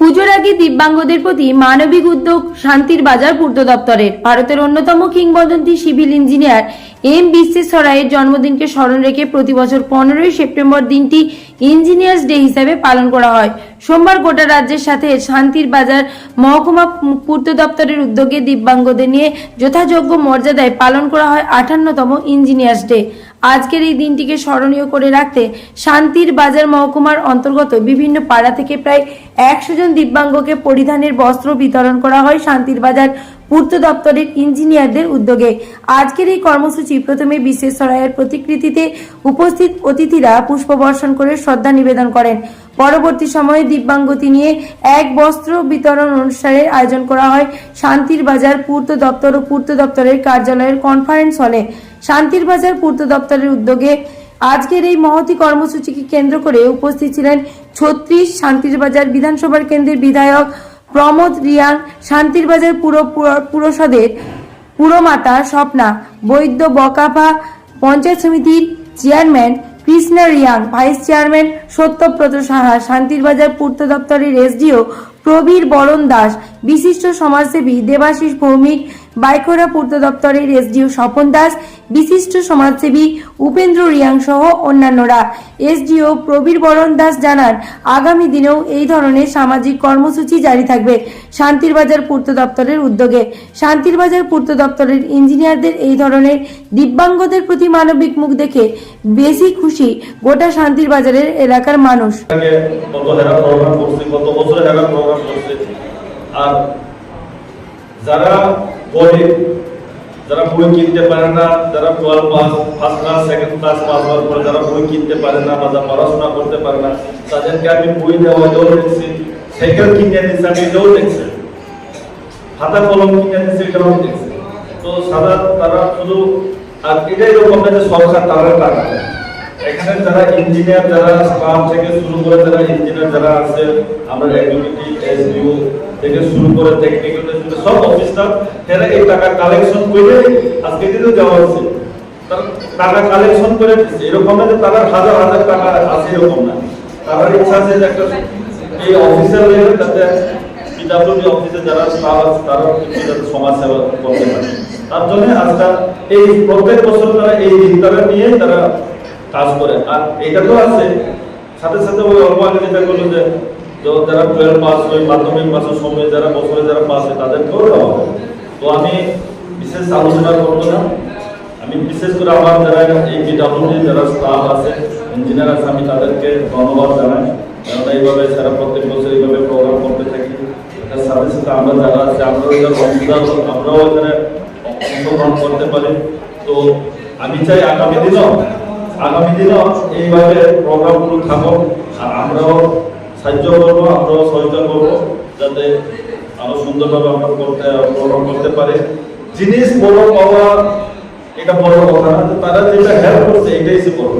পুজোর আগে দিব্যাঙ্গদের প্রতি মানবিক উদ্যোগ শান্তির বাজার পূর্ত দপ্তরের। ভারতের অন্যতম কিংবদন্তি সিভিল ইঞ্জিনিয়ার এম বিশ্বেশ্বরায়ের জন্মদিনকে স্মরণ রেখে প্রতি বছর পনেরোই সেপ্টেম্বর দিনটি ইঞ্জিনিয়ার্স ডে হিসাবে পালন করা হয়। সোমবার গোটা রাজ্যের সাথে শান্তির বাজার, মহকুমা পূর্ত দপ্তরের উদ্যোগে দিব্যাঙ্গদের নিয়ে যথাযোগ্য মর্যাদায় পালন করা হয় আটান্নতম ইঞ্জিনিয়ার্স ডে। আজকের এই দিনটিকে স্মরণীয় করে রাখতে শান্তির বাজার মহকুমার অন্তর্গত বিভিন্ন পাড়া থেকে প্রায় একশো জন দিব্যাঙ্গকে পরিধানের বস্ত্র বিতরণ করা হয়। শান্তির বাজার পূর্ত দপ্তরের ইঞ্জিনিয়ারদের উদ্যোগে আজকের এই কর্মসূচি প্রথমে বিশ্বেশ্বরায়ের প্রতিকৃতিতে উপস্থিত অতিথিরা পুষ্পবর্ষণ করে শ্রদ্ধা নিবেদন করেন। পরবর্তী সময়ে দিব্যাঙ্গতি নিয়ে এক বস্ত্র বিতরণ অনুষ্ঠানের আয়োজন করা হয় শান্তির বাজার পূর্ত দপ্তর ও পূর্ত দপ্তরের কার্যালয়ের কনফারেন্স হলে। শান্তির বাজার পূর্ত দপ্তরের উদ্যোগে আজকের এই মহতি কর্মসূচিকে কেন্দ্র করে উপস্থিত ছিলেন ছত্রিশ শান্তির বাজার বিধানসভার কেন্দ্রের বিধায়ক প্রমোদ রিয়াং শান্তির বাজার পুর, পুর- পুরসদের পুরমাতা স্বপ্না, বৈদ্য বকাফা পঞ্চায়েত সমিতির chairman Krishna Riang, vice chairman Satyabrata Saha, Santirbazar পূর্ত দপ্তরের এসডিও প্রবীর বরণ দাস বিশিষ্ট সমাজসেবী দেবাশিস ভৌমিক, বাইখোরা পূর্ত দপ্তরের এসডিও স্বপন দাস, বিশিষ্ট সমাজসেবী উপেন্দ্র রিয়াং সহ অন্যান্যরা। এসডিও প্রবীর বরণ দাস জানান, আগামী দিনেও এই ধরনের সামাজিক কর্মসূচি জারি থাকবে শান্তির বাজার পূর্ত দপ্তরের উদ্যোগে। শান্তির বাজার পূর্ত দপ্তরের ইঞ্জিনিয়ারদের এই ধরনের দিব্যাঙ্গদের প্রতি মানবিক মুখ দেখে বেশি খুশি গোটা শান্তির বাজারের এলাকার মানুষ। আর যারা গরিব যারা বই কিনতে পারে না, যারা twelve pass first class second class pass হওয়ার পরে যারা বই কিনতে পারে না বা পড়াশোনা করতে পারে না, তাদেরকে আমি বই দেওয়াটাও দেখছি সাইকেল কিনে দিচ্ছি আমি এটাও দেখছি। খাতা কলম কিনে দিচ্ছি এটাও দেখছি। তো সাদা তারা শুধু, আর এটাই এরকম যে সরকার তারা টাকা এখানে যারা ইঞ্জিনিয়ার যারা স্টাফ থেকে শুরু করে যারা ইঞ্জিনিয়ার যারা আছে, আমরা এক্সিকিউটিভ এসডিও থেকে শুরু করে টেকনিক্যাল থেকে সব অফিসার এরা এই টাকা কালেকশন করে আজকে দিনে দেওয়া হচ্ছে। তারা টাকা কালেকশন করে এরকম না যে তারা হাজার হাজার টাকা আছে এরকম না। তারা ইচ্ছা আছে যে একটা এই অফিসার লেভেল তাতে পিডাব্লিউডি অফিসে যারা স্টাফ আছে তারা যাতে সমাজ সেবা করতে পারে। তার জন্য আজকাল এই প্রত্যেক বছর তারা এই দিনটাকে নিয়ে তারা কাজ করে। আর এটা তো আছে। সাথে সাথে ওই অল্প আগে যেটা করল যে য- যারা টুয়েলভ পাস হয় মাধ্যমিক পাসের সময় যারা বছরে যারা পাস হয় তাদেরকেও দেওয়া তো আমি বিশেষ আলোচনা করব না। আমি বিশেষ করে আমার যারা এই পিডাব্লিউডি যারা স্টাফ আছে ইঞ্জিনিয়ার আছে, আমি তাদেরকে ধন্যবাদ জানাই। কেননা এইভাবে সারা প্রত্যেক বছর এইভাবে প্রোগ্রাম করতে থাকি। এটার সাথে সাথে আমরা যারা আছে, আমরাও অংশীদার, আমরাও এখানে অংশগ্রহণ করতে পারি। তো আমি চাই আগামী দিনও আগামী দিনও এইভাবে প্রোগ্রামগুলো থাকুক। আর আমরাও সাহায্য করব আমরাও সহযোগিতা করব, যাতে আরও সুন্দরভাবে আমরা করতে প্রোগ্রাম করতে পারে। জিনিস বড় পাওয়া, এটা বড় কথা না তারা যেটা হেল্প করছে, এটাই সে বড়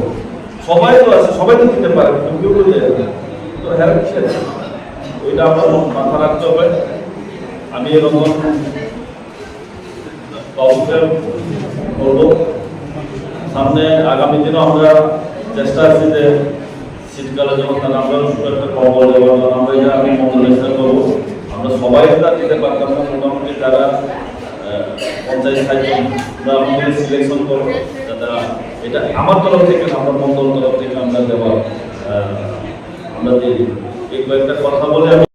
সবাই তো আছে, সবাই তো দিতে পারে কিন্তু কেউ তো হেল্প ওইটা আমরা মাথা রাখতে হবে। আমি এরকম বাবুকে বলব, সামনে আগামী দিনও আমরা চেষ্টা আছি যে শীতকালে যখন তার আমরা একটা আমরা যা আমি করব। আমরা সবাই তা দিতে পারতাম না মোটামুটি তারা পঞ্চাশ ষাটজন সিলেকশন করব। তারা, এটা আমার তরফ থেকে আমার মন্ডল তরফ থেকে আমরা দেওয়া আমরা যে এই কয়েকটা কথা বলে